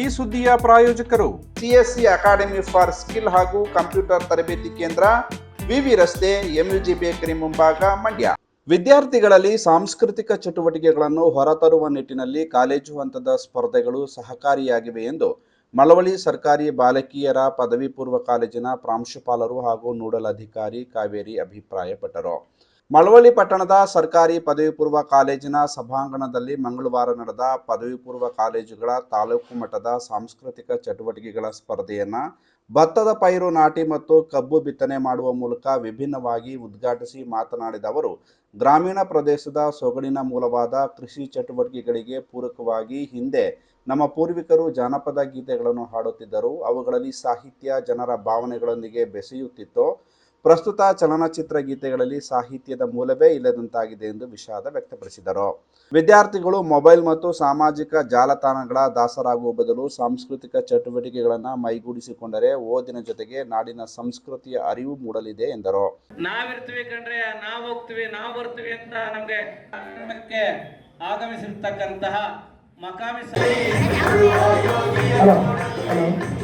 ಈ ಸುದ್ದಿಯ ಪ್ರಾಯೋಜಕರು ಸಿಎಸ್ಸಿ ಅಕಾಡೆಮಿ ಫಾರ್ ಸ್ಕಿಲ್ ಹಾಗೂ ಕಂಪ್ಯೂಟರ್ ತರಬೇತಿ ಕೇಂದ್ರ, ವಿವಿ ರಸ್ತೆ ಎಂಯುಜಿ ಬೇಕರಿ ಮುಂಭಾಗ, ಮಂಡ್ಯ. ವಿದ್ಯಾರ್ಥಿಗಳಲ್ಲಿ ಸಾಂಸ್ಕೃತಿಕ ಚಟುವಟಿಕೆಗಳನ್ನು ಹೊರತರುವ ನಿಟ್ಟಿನಲ್ಲಿ ಕಾಲೇಜು ಹಂತದ ಸ್ಪರ್ಧೆಗಳು ಸಹಕಾರಿಯಾಗಿವೆ ಎಂದು ಮಳವಳ್ಳಿ ಸರ್ಕಾರಿ ಬಾಲಕಿಯರ ಪದವಿ ಪೂರ್ವ ಕಾಲೇಜಿನ ಪ್ರಾಂಶುಪಾಲರು ಹಾಗೂ ನೋಡಲ್ ಅಧಿಕಾರಿ ಕಾವೇರಿ ಅಭಿಪ್ರಾಯಪಟ್ಟರು. ಮಳವಳ್ಳಿ ಪಟ್ಟಣದ ಸರ್ಕಾರಿ ಪದವಿ ಪೂರ್ವ ಕಾಲೇಜಿನ ಸಭಾಂಗಣದಲ್ಲಿ ಮಂಗಳವಾರ ನಡೆದ ಪದವಿ ಪೂರ್ವ ಕಾಲೇಜುಗಳ ತಾಲೂಕು ಮಟ್ಟದ ಸಾಂಸ್ಕೃತಿಕ ಚಟುವಟಿಕೆಗಳ ಸ್ಪರ್ಧೆಯನ್ನ ಭತ್ತದ ಪೈರು ನಾಟಿ ಮತ್ತು ಕಬ್ಬು ಬಿತ್ತನೆ ಮಾಡುವ ಮೂಲಕ ವಿಭಿನ್ನವಾಗಿ ಉದ್ಘಾಟಿಸಿ ಮಾತನಾಡಿದ ಅವರು, ಗ್ರಾಮೀಣ ಪ್ರದೇಶದ ಸೊಗಡಿನ ಮೂಲವಾದ ಕೃಷಿ ಚಟುವಟಿಕೆಗಳಿಗೆ ಪೂರಕವಾಗಿ ಹಿಂದೆ ನಮ್ಮ ಪೂರ್ವಿಕರು ಜಾನಪದ ಗೀತೆಗಳನ್ನು ಹಾಡುತ್ತಿದ್ದರು. ಅವುಗಳಲ್ಲಿ ಸಾಹಿತ್ಯ, ಜನರ ಭಾವನೆಗಳೊಂದಿಗೆ ಬೆಸೆಯುತ್ತಿತ್ತು. ಪ್ರಸ್ತುತ ಚಲನಚಿತ್ರ ಗೀತೆಗಳಲ್ಲಿ ಸಾಹಿತ್ಯದ ಮೂಲವೇ ಇಲ್ಲದಂತಾಗಿದೆ ಎಂದು ವಿಷಾದ ವ್ಯಕ್ತಪಡಿಸಿದರು. ವಿದ್ಯಾರ್ಥಿಗಳು ಮೊಬೈಲ್ ಮತ್ತು ಸಾಮಾಜಿಕ ಜಾಲತಾಣಗಳ ದಾಸರಾಗುವ ಬದಲು ಸಾಂಸ್ಕೃತಿಕ ಚಟುವಟಿಕೆಗಳನ್ನು ಮೈಗೂಡಿಸಿಕೊಂಡರೆ ಓದಿನ ಜೊತೆಗೆ ನಾಡಿನ ಸಂಸ್ಕೃತಿಯ ಅರಿವು ಮೂಡಲಿದೆ ಎಂದರು. ನಾವಿರ್ತೀವಿ ಕಂಡ್ರೆ ನಾವು ಹೋಗ್ತೀವಿ ನಾವು ಬರ್ತೀವಿ ಅಂತ ನಮಗೆ ಆಗಮಿಸಿರ್ತಕ್ಕಂತಹ ಮಕಾಮಿ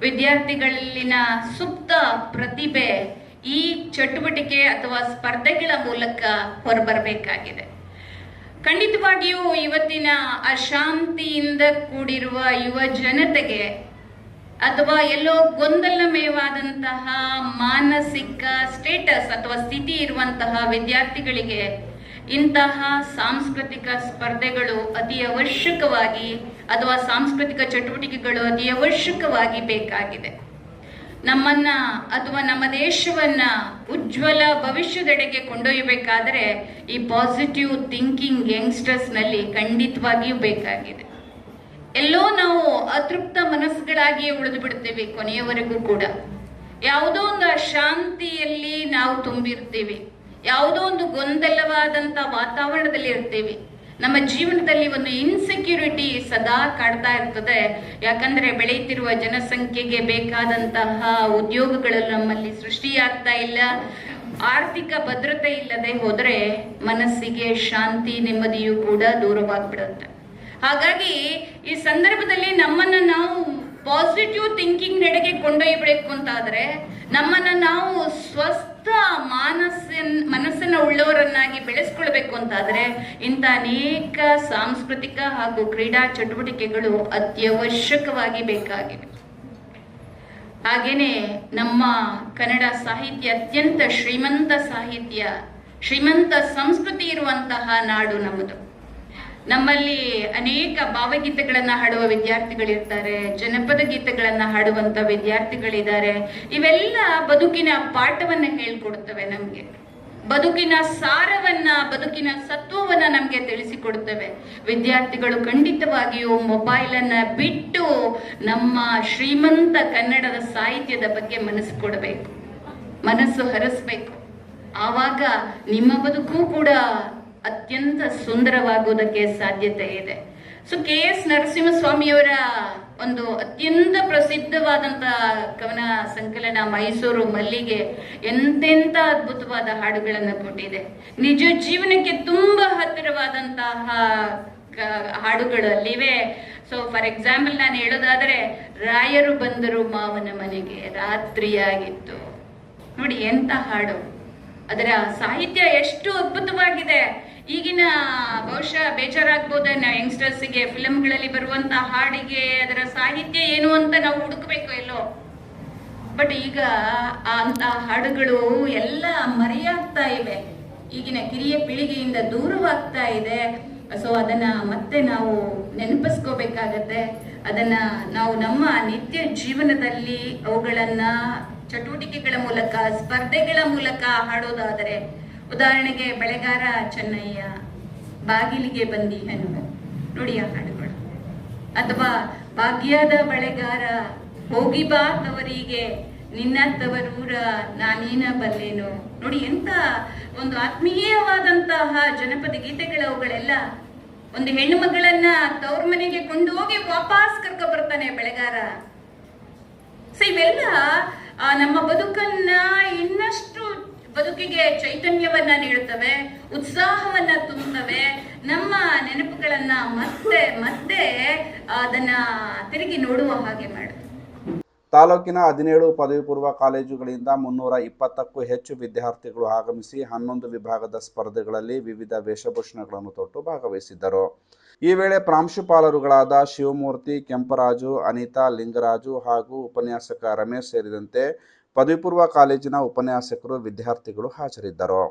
ವಿದ್ಯಾರ್ಥಿಗಳಲ್ಲಿನ ಸುಪ್ತ ಪ್ರತಿಭೆ ಈ ಚಟುವಟಿಕೆ ಅಥವಾ ಸ್ಪರ್ಧೆಗಳ ಮೂಲಕ ಹೊರಬರಬೇಕಾಗಿದೆ. ಖಂಡಿತವಾಗಿಯೂ ಇವತ್ತಿನ ಅಶಾಂತಿಯಿಂದ ಕೂಡಿರುವ ಯುವ ಜನತೆಗೆ ಅಥವಾ ಎಲ್ಲೋ ಗೊಂದಲಮಯವಾದಂತಹ ಮಾನಸಿಕ ಸ್ಟೇಟಸ್ ಅಥವಾ ಸ್ಥಿತಿ ಇರುವಂತಹ ವಿದ್ಯಾರ್ಥಿಗಳಿಗೆ ಇಂತಹ ಸಾಂಸ್ಕೃತಿಕ ಸ್ಪರ್ಧೆಗಳು ಅತಿ ಅವಶ್ಯಕವಾಗಿ ಅಥವಾ ಸಾಂಸ್ಕೃತಿಕ ಚಟುವಟಿಕೆಗಳು ಅತಿ ಅವಶ್ಯಕವಾಗಿ ಬೇಕಾಗಿದೆ. ನಮ್ಮನ್ನ ಅಥವಾ ನಮ್ಮ ದೇಶವನ್ನ ಉಜ್ವಲ ಭವಿಷ್ಯದೆಡೆಗೆ ಕೊಂಡೊಯ್ಯಬೇಕಾದರೆ ಈ ಪಾಸಿಟಿವ್ ಥಿಂಕಿಂಗ್ ಯಂಗ್ಸ್ಟರ್ಸ್ನಲ್ಲಿ ಖಂಡಿತವಾಗಿಯೂ ಬೇಕಾಗಿದೆ. ಎಲ್ಲೋ ನಾವು ಅತೃಪ್ತ ಮನಸ್ಸುಗಳಾಗಿಯೇ ಉಳಿದು ಬಿಡ್ತೇವೆ ಕೊನೆಯವರೆಗೂ ಕೂಡ. ಯಾವುದೋ ಒಂದು ಅಶಾಂತಿಯಲ್ಲಿ ನಾವು ತುಂಬಿರ್ತೀವಿ ಯಾವುದೋ ಒಂದು ಗೊಂದಲವಾದಂಥ ವಾತಾವರಣದಲ್ಲಿ ಇರ್ತೇವೆ ನಮ್ಮ ಜೀವನದಲ್ಲಿ ಒಂದು ಇನ್ಸೆಕ್ಯೂರಿಟಿ ಸದಾ ಕಾಡ್ತಾ ಇರ್ತದೆ. ಯಾಕಂದ್ರೆ ಬೆಳೆಯುತ್ತಿರುವ ಜನಸಂಖ್ಯೆಗೆ ಬೇಕಾದಂತಹ ಉದ್ಯೋಗಗಳು ನಮ್ಮಲ್ಲಿ ಸೃಷ್ಟಿಯಾಗ್ತಾ ಇಲ್ಲ. ಆರ್ಥಿಕ ಭದ್ರತೆ ಇಲ್ಲದೆ ಹೋದರೆ ಮನಸ್ಸಿಗೆ ಶಾಂತಿ, ನೆಮ್ಮದಿಯೂ ಕೂಡ ದೂರವಾಗ್ಬಿಡುತ್ತೆ. ಹಾಗಾಗಿ ಈ ಸಂದರ್ಭದಲ್ಲಿ ನಮ್ಮನ್ನ ನಾವು ಪಾಸಿಟಿವ್ ಥಿಂಕಿಂಗ್ ನಡೆಗೆ ಕೊಂಡೊಯ್ಯಬೇಕು ಅಂತಾದ್ರೆ ನಮ್ಮನ್ನ ನಾವು ಸ್ವಸ್ಥ ಮಾನಸ್ಸಿನ ಮನಸ್ಸನ್ನ ಉಳ್ಳವರನ್ನಾಗಿ ಬೆಳೆಸ್ಕೊಳ್ಬೇಕು ಅಂತಾದ್ರೆ ಇಂಥ ಅನೇಕ ಸಾಂಸ್ಕೃತಿಕ ಹಾಗೂ ಕ್ರೀಡಾ ಚಟುವಟಿಕೆಗಳು ಅತ್ಯವಶ್ಯಕವಾಗಿ ಬೇಕಾಗಿವೆ. ಹಾಗೇನೆ ನಮ್ಮ ಕನ್ನಡ ಸಾಹಿತ್ಯ ಅತ್ಯಂತ ಶ್ರೀಮಂತ ಸಾಹಿತ್ಯ, ಶ್ರೀಮಂತ ಸಂಸ್ಕೃತಿ ಇರುವಂತಹ ನಾಡು ನಮ್ಮದು. ನಮ್ಮಲ್ಲಿ ಅನೇಕ ಭಾವಗೀತೆಗಳನ್ನ ಹಾಡುವ ವಿದ್ಯಾರ್ಥಿಗಳಿರ್ತಾರೆ, ಜನಪದ ಗೀತೆಗಳನ್ನ ಹಾಡುವಂತ ವಿದ್ಯಾರ್ಥಿಗಳಿದ್ದಾರೆ. ಇವೆಲ್ಲ ಬದುಕಿನ ಪಾಠವನ್ನ ಹೇಳ್ಕೊಡ್ತವೆ ನಮ್ಗೆ. ಬದುಕಿನ ಸಾರವನ್ನ, ಬದುಕಿನ ಸತ್ವವನ್ನ ನಮ್ಗೆ ತಿಳಿಸಿಕೊಡ್ತವೆ. ವಿದ್ಯಾರ್ಥಿಗಳು ಖಂಡಿತವಾಗಿಯೂ ಮೊಬೈಲ್ ಅನ್ನ ಬಿಟ್ಟು ನಮ್ಮ ಶ್ರೀಮಂತ ಕನ್ನಡದ ಸಾಹಿತ್ಯದ ಬಗ್ಗೆ ಮನಸ್ಸು ಕೊಡಬೇಕು. ಮನಸ್ಸು ಹರಿಸ್ಬೇಕು. ಆವಾಗ ನಿಮ್ಮ ಬದುಕು ಕೂಡ ಅತ್ಯಂತ ಸುಂದರವಾಗುವುದಕ್ಕೆ ಸಾಧ್ಯತೆ ಇದೆ. ಸೊ ಕೆ ಎಸ್ ನರಸಿಂಹಸ್ವಾಮಿಯವರ ಒಂದು ಅತ್ಯಂತ ಪ್ರಸಿದ್ಧವಾದಂತ ಕವನ ಸಂಕಲನ ಮೈಸೂರು ಮಲ್ಲಿಗೆ ಎಂತೆಂತ ಅದ್ಭುತವಾದ ಹಾಡುಗಳನ್ನು ಕೊಟ್ಟಿದೆ. ನಿಜ ಜೀವನಕ್ಕೆ ತುಂಬಾ ಹತ್ತಿರವಾದಂತಹ ಹಾಡುಗಳು ಅಲ್ಲಿವೆ. ಸೊ ಫಾರ್ ಎಕ್ಸಾಂಪಲ್ ನಾನು ಹೇಳೋದಾದರೆ, ರಾಯರು ಬಂದರು ಮಾವನ ಮನೆಗೆ, ರಾತ್ರಿಯಾಗಿತ್ತು. ನೋಡಿ ಎಂತ ಹಾಡು. ಅದರ ಸಾಹಿತ್ಯ ಎಷ್ಟು ಅದ್ಭುತವಾಗಿದೆ. ಈಗಿನ ಬಹುಶಃ ಬೇಜಾರಾಗ್ಬೋದೇನೋ ಯಂಗ್ಸ್ಟರ್ಸ್ಗೆ ಫಿಲಮ್ಗಳಲ್ಲಿ ಬರುವಂತ ಹಾಡಿಗೆ, ಅದರ ಸಾಹಿತ್ಯ ಏನು ಅಂತ ನಾವು ಹುಡುಕ್ಬೇಕು ಎಲ್ಲೋ ಬಟ್ ಈಗ ಅಂತ ಹಾಡುಗಳು ಎಲ್ಲ ಮರೆಯಾಗ್ತಾ ಇವೆ. ಈಗಿನ ಕಿರಿಯ ಪೀಳಿಗೆಯಿಂದ ದೂರವಾಗ್ತಾ ಇದೆ. ಸೊ ಅದನ್ನ ಮತ್ತೆ ನಾವು ನೆನಪಿಸ್ಕೋಬೇಕಾಗತ್ತೆ. ಅದನ್ನ ನಾವು ನಮ್ಮ ನಿತ್ಯ ಜೀವನದಲ್ಲಿ ಅವುಗಳನ್ನ ಚಟುವಟಿಕೆಗಳ ಮೂಲಕ, ಸ್ಪರ್ಧೆಗಳ ಮೂಲಕ ಹಾಡೋದಾದರೆ ಉದಾಹರಣೆಗೆ ಬೆಳೆಗಾರ ಚೆನ್ನಯ್ಯ ಬಾಗಿಲಿಗೆ ಬಂದಿ ನೋಡಿ ಆ ಹಾಡುಗಳು. ಅಥವಾ ಭಾಗ್ಯದ ಬೆಳೆಗಾರ, ಹೋಗಿ ಬಾ ತವರಿಗೆ ನಿನ್ನ ತವರೂರ ನಾನೇನ ಬಲ್ಲೇನು. ನೋಡಿ ಎಂತ ಒಂದು ಆತ್ಮೀಯವಾದಂತಹ ಜನಪದ ಗೀತೆಗಳು ಅವುಗಳೆಲ್ಲ. ಒಂದು ಹೆಣ್ಣು ಮಗಳನ್ನ ತವ್ರ ಮನೆಗೆ ಕೊಂಡೋಗಿ ವಾಪಸ್ ಕರ್ಕ ಬರ್ತಾನೆ ಬೆಳೆಗಾರ. ಸೊ ಇವೆಲ್ಲ ನಮ್ಮ ಬದುಕನ್ನ ಇನ್ನಷ್ಟು ಬದುಕಿಗೆ ಚೈತನ್ಯವನ್ನ ನೀಡುತ್ತವೆ, ಉತ್ಸಾಹವನ್ನ ತುಂಬುತ್ತವೆ, ನಮ್ಮ ನೆನಪುಗಳನ್ನ ಮತ್ತೆ ಮತ್ತೆ ಅದನ್ನ ತಿರುಗಿ ನೋಡುವ ಹಾಗೆ ಮಾಡುತ್ತೆ ತಾಲೂಕಿನ ಹದಿನೇಳು ಪದವಿ ಪೂರ್ವ ಕಾಲೇಜುಗಳಿಂದ ಮುನ್ನೂರ ಇಪ್ಪತ್ತಕ್ಕೂ ಹೆಚ್ಚು ವಿದ್ಯಾರ್ಥಿಗಳು ಆಗಮಿಸಿ ಹನ್ನೊಂದು ವಿಭಾಗದ ಸ್ಪರ್ಧೆಗಳಲ್ಲಿ ವಿವಿಧ ವೇಷಭೂಷಣಗಳನ್ನು ತೊಟ್ಟು ಭಾಗವಹಿಸಿದ್ದರು. ಈ ವೇಳೆ ಪ್ರಾಂಶುಪಾಲರುಗಳಾದ ಶಿವಮೂರ್ತಿ, ಕೆಂಪರಾಜು, ಅನಿತಾ, ಲಿಂಗರಾಜು ಹಾಗೂ ಉಪನ್ಯಾಸಕ ರಮೇಶ್ ಸೇರಿದಂತೆ ಪದವಿ ಪೂರ್ವ ಕಾಲೇಜಿನ ಉಪನ್ಯಾಸಕರು ವಿದ್ಯಾರ್ಥಿಗಳು ಹಾಜರಿದ್ದರು.